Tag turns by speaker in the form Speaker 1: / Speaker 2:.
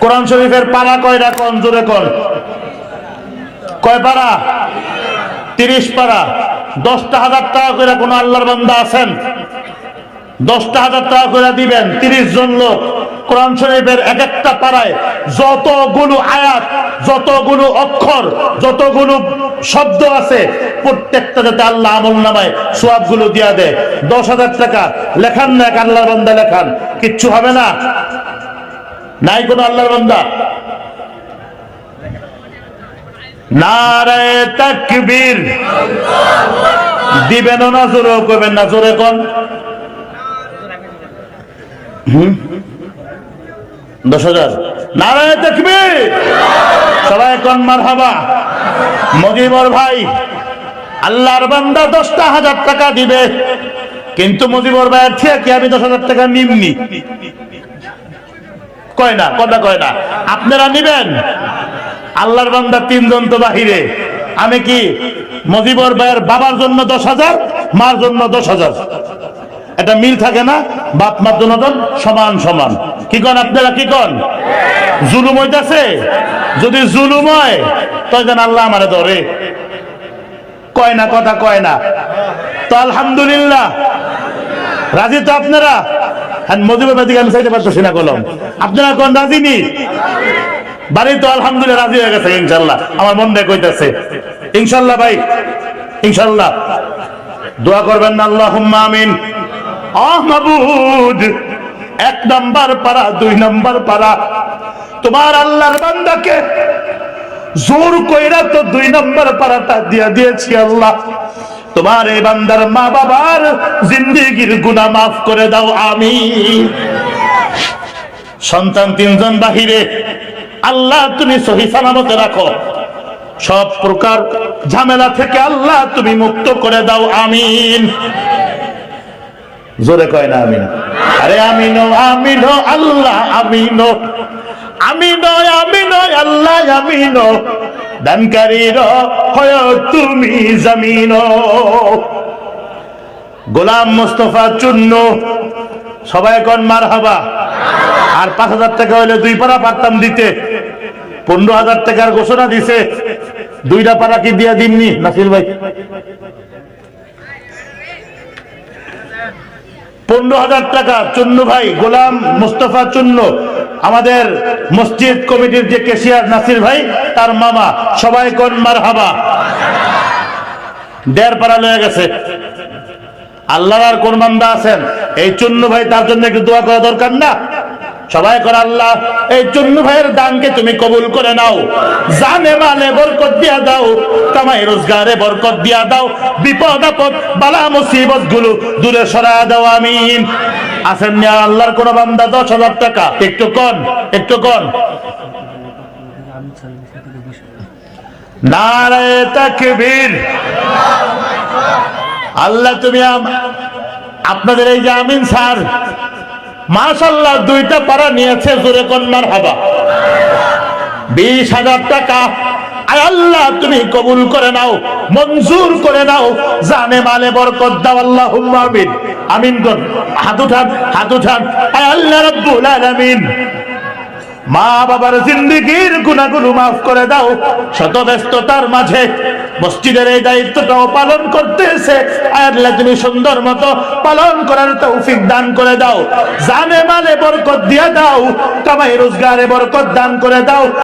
Speaker 1: কোরআন শরীফের পারা কয়টা কোন? জোরে কোন। কয় পারা তিরিশ পারা দশটা হাজার টাকা করে কোন আল্লাহর বান্দা আছেন? দশটা হাজার টাকা করে দিবেন তিরিশ জন লোক। কোরআন শরীফের এক একটা পাড়ায় যতগুলো আয়াত, যতগুলো অক্ষর, যতগুলো শব্দ আছে, প্রত্যেকটা যাতে আল্লাহ আমল নামায় সোয়াবগুলো দিয়া দেয়। দশ হাজার টাকা লেখান না এক আল্লাহর বান্দা লেখান। কিচ্ছু হবে না? নাই কোন আল্লাহর বান্দা। নারায় তাকবীর। দিবেন না, জোরে করবেন না, জোরে কোন। দশ হাজার। নারায় তাকবীর। সবাই কোন মার হাবা মজিবর ভাই, আল্লাহর বান্দা দশটা হাজার টাকা দিবে। কিন্তু মজিবর ভাইয়ের থেকে আমি দশ হাজার টাকা নিমনি। কয় না? কথা কয় না। আপনারা নিবেন? আল্লাহর বান্দা তিনজন তো বাহিরে। আমি কি মজিবর ভাইয়ের বাবার জন্য দশ হাজার, মার জন্য দশ হাজার? এটা মিল থাকে না? বাপ, মার দুজন সমান সমান। কি কন আপনারা, কি কন? জুলুম হইতাছে? যদি জুলুম হয় তখন আল্লাহ আমারে ধরে। কয় না, কথা কয় না। তো আলহামদুলিল্লাহ। রাজি তো আপনারা? হ্যাঁ আমি চাইতে রাজি হয়ে গেছে ইনশাল্লাহ আমার মন দেখ ইনশাল্লাহ ভাই ইনশাল্লাহ দোয়া করবেন আল্লাহ আমিন। আহ এক নাম্বার পারা দুই নাম্বার পারা তোমার আল্লাহর বান্দাকে জোর কইরা তো দুই নম্বর পারাটা দিয়া দিয়েছি আল্লাহ। তোমার এই বান্দার মা বাবার জিন্দিগির গুনাহ মাফ করে দাও আমি সন্তান তিনজন বাহিরে, আল্লাহ তুমি সহি সালামতে রাখো। সব প্রকার ঝামেলা থেকে আল্লাহ তুমি মুক্ত করে দাও, আমিন। জোরে কয় না, আমিন। আরে আমিনো আমিনো আল্লাহ আমিনো আমিনো আমিনো আল্লাহ আমিনো দানকারীর হয় তুমি জামিন। গোলাম মোস্তফা চূন্য সবাই কন মার হাবা আর পাঁচ হাজার টাকা হইলে দুই পারা পারতাম দিতে। পনেরো হাজার টাকার ঘোষণা দিছে, দুইটা পারা কি দিয়া দিননি নাসির ভাই। পনেরো হাজার টাকা চুন্নু ভাই, গোলাম মুস্তফা চুন্ন আমাদের মসজিদ কমিটির যে কেশিয়ার নাসির ভাই, তার মামা, সবাই কোন মার হাবা দেড় পাড়া লয়ে গেছে। আল্লাহর আর কোন বান্দা আছেন? এই চুন্নু ভাই, তার জন্য একটু দোয়া করা দরকার না? সবাই করে আল্লাহ, এই চুন্নু ভাইয়ের দানকে তুমি কবুল করে নাও। জানে মালে বরকত দিয়া দাও, কামাই রোজগারে বরকত দিয়া দাও। বিপদ, আপদ, বালা, মুসিবতগুলো দূরে সরা দাও, আমিন। আছেন না আল্লাহর কোন বান্দা দশ হাজার টাকা? একটু কন একটু কন। নারায় তাকবীর। আল্লাহ তুমি আপনাদের এই যে আমিন স্যার মাশাল্লাহ দুইটা পারা নিয়েছে জোরে কন্যার হাবা। বিশ হাজার টাকা। আল্লাহ, তুমি কবুল করে নাও, মঞ্জুর করে নাও, জানে মালে বরকত দাও আল্লাহ আমিন। কর হাত উঠান হাত উঠান। আল্লাহ আলামিন। মা বাবার জিন্দিগির গুণাগুলো মাফ করে দাও শত ব্যস্ততার মাঝে মসজিদের এই দায়িত্বটাও পালন করতেছে। আল্লাহ তুমি সুন্দর মতো পালন করার তৌফিক দান করে দাও। জানে মালে বরকত দিয়ে দাও। কামাই রোজগারে বরকত দান করে দাও।